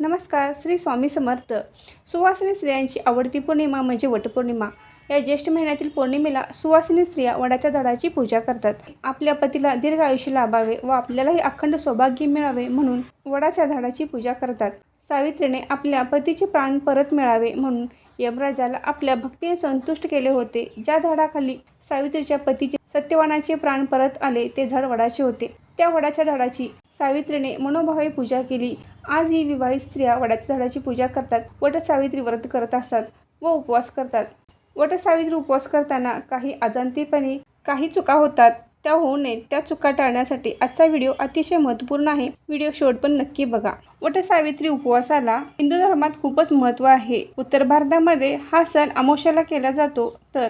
नमस्कार श्री स्वामी समर्थ. सुवासिनी स्त्रियांची आवडती पौर्णिमा म्हणजे वटपौर्णिमा. या ज्येष्ठ महिन्यातील पौर्णिमेला सुवासिनी स्त्रिया वडाच्या झाडाची पूजा करतात. आपल्या पतीला दीर्घ आयुष्य लाभावे व आपल्यालाही अखंड सौभाग्य मिळावे म्हणून वडाच्या झाडाची पूजा करतात. सावित्रीने आपल्या पतीचे प्राण परत मिळावे म्हणून यमराजाला आपल्या भक्तीने संतुष्ट केले होते. ज्या झाडाखाली सावित्रीच्या पतीचे सत्यवानाचे प्राण परत आले ते झाड वडाचे होते. त्या वडाच्या झाडाची सावित्रीने मनोभावे पूजा केली. आज ही विवाहित स्त्रिया वडाच्या झाडाची पूजा करतात. वट सावित्री व्रत करत असतात व उपवास करतात. वट सावित्री उपवास करताना काही अजांतीपणे काही चुका होतात. त्या होऊ नये त्या चुका टाळण्यासाठी आजचा व्हिडिओ अतिशय महत्त्वपूर्ण आहे. व्हिडिओ शेवट पण नक्की बघा. वट सावित्री उपवासाला हिंदू धर्मात खूपच महत्त्व आहे. उत्तर भारतामध्ये हा सण अमावस्याला केला जातो. तर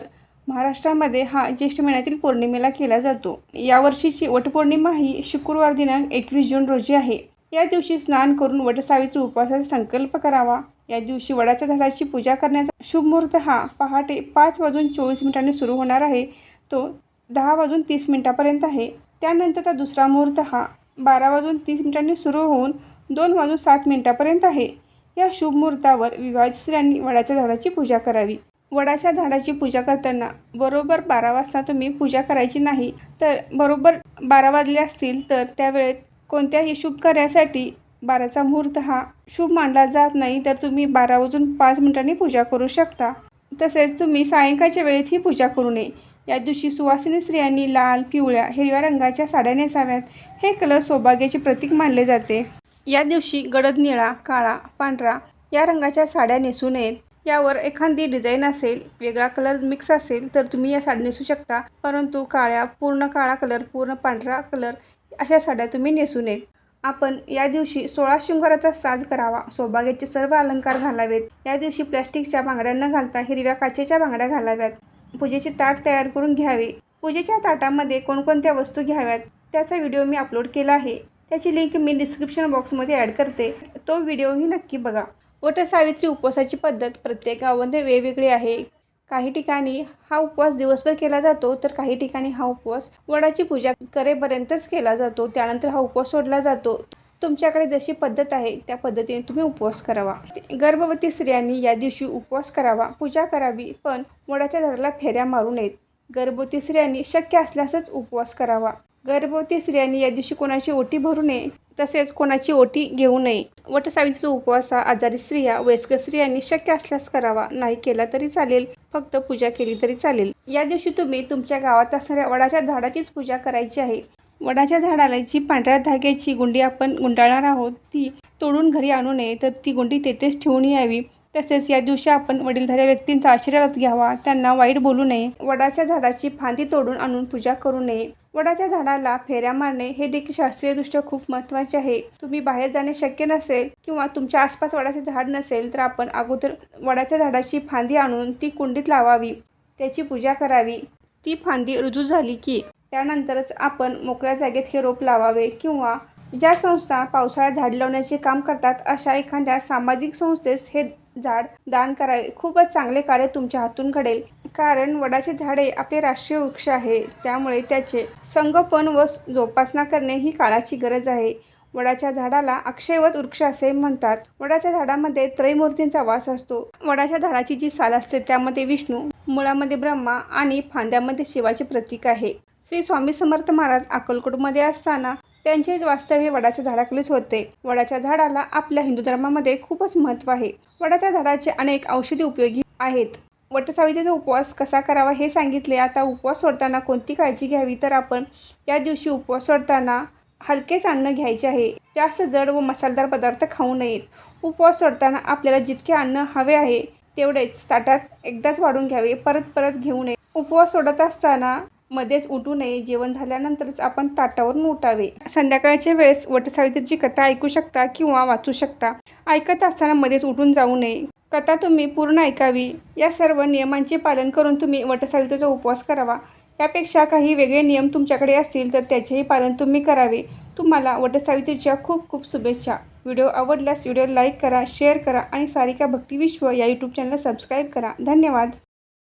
महाराष्ट्रामध्ये हा ज्येष्ठ महिन्यातील पौर्णिमेला केला जातो. यावर्षीची वटपौर्णिमा ही शुक्रवार दिनांक एकवीस जून रोजी आहे. या दिवशी स्नान करून वटसावित्री उपवासाचा संकल्प करावा. या दिवशी वडाच्या झाडाची पूजा करण्याचा शुभ मुहूर्त हा पहाटे पाच वाजून चोवीस मिनिटांनी सुरू होणार आहे. तो दहा वाजून तीस मिनिटापर्यंत आहे. त्यानंतरचा दुसरा मुहूर्त हा बारा वाजून तीस मिनिटांनी सुरू होऊन दोन वाजून सात मिनिटापर्यंत आहे. या शुभ मुहूर्तावर विवाहित स्त्रियांनी वडाच्या झाडाची पूजा करावी. वडाच्या झाडाची पूजा करताना बरोबर बारा वाजता तुम्ही पूजा करायची नाही तर बरोबर बारा वाजले असतील तर त्यावेळेत कोणत्याही शुभ कार्यासाठी बाराचा मुहूर्त हा शुभ मानला जात नाही तर तुम्ही बारा वाजून पाच मिनिटांनी पूजा करू शकता. तसेच तुम्ही सायंकाळच्या वेळेत ही पूजा करू नये. या दिवशी सुवासिनी स्त्रियांनी लाल पिवळ्या हिरव्या रंगाच्या साड्या नेसाव्यात. हे कलर सौभाग्याचे प्रतीक मानले जाते. या दिवशी गडद निळा काळा पांढरा या रंगाच्या साड्या नेसू नयेत. यावर एखादी डिझाईन असेल वेगळा कलर मिक्स असेल तर तुम्ही या साड्या नेसू शकता. परंतु काळ्या पूर्ण काळा कलर पूर्ण पांढरा कलर अशा साड्या तुम्ही नेसू नयेत. आपण या दिवशी सोळा शृंगाराचा साज करावा. सौभाग्याचे सर्व अलंकार घालावेत. या दिवशी प्लॅस्टिकच्या बांगड्या न घालता हिरव्या काचेच्या बांगड्या घालाव्यात. पूजेचे ताट तयार करून घ्यावे. पूजेच्या ताटामध्ये कोणकोणत्या वस्तू घ्याव्यात त्याचा व्हिडिओ मी अपलोड केला आहे. त्याची लिंक मी डिस्क्रिप्शन बॉक्समध्ये ॲड करते. तो व्हिडिओही नक्की बघा. वटसावित्री उपवासाची पद्धत प्रत्येक गावामध्ये वेगवेगळी आहे. काही ठिकाणी हा उपवास दिवसभर केला जातो तर काही ठिकाणी हा उपवास वडाची पूजा करेपर्यंतच केला जातो. त्यानंतर हा उपवास सोडला जातो. तुमच्याकडे जशी पद्धत आहे त्या पद्धतीने तुम्ही उपवास करावा. गर्भवती स्त्रियांनी या दिवशी उपवास करावा. पूजा करावी पण वडाच्या झाडाला फेऱ्या मारू नयेत. गर्भवती स्त्रियांनी शक्य असल्यासच उपवास करावा. गर्भवती स्त्रियांनी या दिवशी कोणाची ओटी भरू नये तसेच कोणाची ओटी घेऊ नये. वटसावीचा उपवास हा आजारी स्त्रिया वयस्कर स्त्रियांनी शक्य असल्यास करावा. नाही केला तरी चालेल. फक्त पूजा केली तरी चालेल. या दिवशी तुम्ही तुमच्या गावात असणाऱ्या वडाच्या झाडाचीच पूजा करायची आहे. वडाच्या झाडाला जी पांढऱ्या धाग्याची गुंडी आपण गुंडाळणार आहोत ती तोडून घरी आणू नये तर ती गुंडी तेथेच ठेवून यावी. तसेच या दिवशी आपण वडीलधाऱ्या व्यक्तींचा आशीर्वाद घ्यावा त्यांना वाईट बोलू नये वडाच्या झाडाची फांदी तोडून आणून पूजा करू नये. वडाच्या झाडाला फेऱ्या मारणे हे देखील शास्त्रीयदृष्ट्या खूप महत्त्वाचे आहे. तुम्ही बाहेर जाणे शक्य नसेल किंवा तुमच्या आसपास वडाचे झाड नसेल तर आपण अगोदर वडाच्या झाडाची फांदी आणून ती कुंडीत लावावी त्याची पूजा करावी. ती फांदी रुजू झाली की त्यानंतरच आपण मोकळ्या जागेत हे रोप लावावे किंवा ज्या संस्था पावसाळ्यात झाड लावण्याचे काम करतात अशा एखाद्या सामाजिक संस्थेस हे झाड दान करावे खूपच चांगले कार्य तुमच्या हातून घडेल. कारण वडाचे झाडे आपले राष्ट्रीय वृक्ष आहे. त्यामुळे त्याचे संगोपन व जोपासना करणे ही काळाची गरज आहे. वडाच्या झाडाला अक्षयवत वृक्ष असे म्हणतात. वडाच्या झाडामध्ये त्रैमूर्तींचा वास असतो. वडाच्या झाडाची जी साल असते त्यामध्ये विष्णू मुळामध्ये ब्रह्मा आणि फांद्यामध्ये शिवाचे प्रतीक आहे. श्री स्वामी समर्थ महाराज अक्कलकोटमध्ये असताना त्यांचे वास्तव्य वडाच्या झाडाखालीच होते. वडाच्या झाडाला आपल्या हिंदू धर्मामध्ये खूपच महत्त्व आहे. वडाच्या झाडाचे अनेक औषधी उपयोगी आहेत. वटसावित्रीचा उपवास कसा करावा हे सांगितले. आता उपवास सोडताना कोणती काळजी घ्यावी? तर आपण या दिवशी उपवास सोडताना हलकेच अन्न घ्यायचे आहे. जास्त जड व मसालेदार पदार्थ खाऊ नयेत. उपवास सोडताना आपल्याला जितके अन्न हवे आहे तेवढेच ताटात एकदाच वाढून घ्यावे. परत परत घेऊ नये. उपवास सोडत असताना मध्येच उठू नये जेवण झाल्यानंतरच आपण ताटावरून उठावे संध्याकाळच्या वेळेस वटसावित्रीची कथा ऐकू शकता किंवा वाचू शकता. ऐकत असताना मध्येच उठून जाऊ नये. कथा तुम्ही पूर्ण ऐकावी. या सर्व नियमांचे पालन करून तुम्ही वटसावित्रीचा उपवास करावा. यापेक्षा काही वेगळे नियम तुमच्याकडे असतील तर त्याचेही पालन तुम्ही करावे. तुम्हाला वटसावित्रीच्या खूप खूप शुभेच्छा. व्हिडिओ आवडल्यास व्हिडिओ लाईक करा शेअर करा आणि सारिका भक्तिविश्व या यूट्यूब चॅनलला सबस्क्राईब करा. धन्यवाद.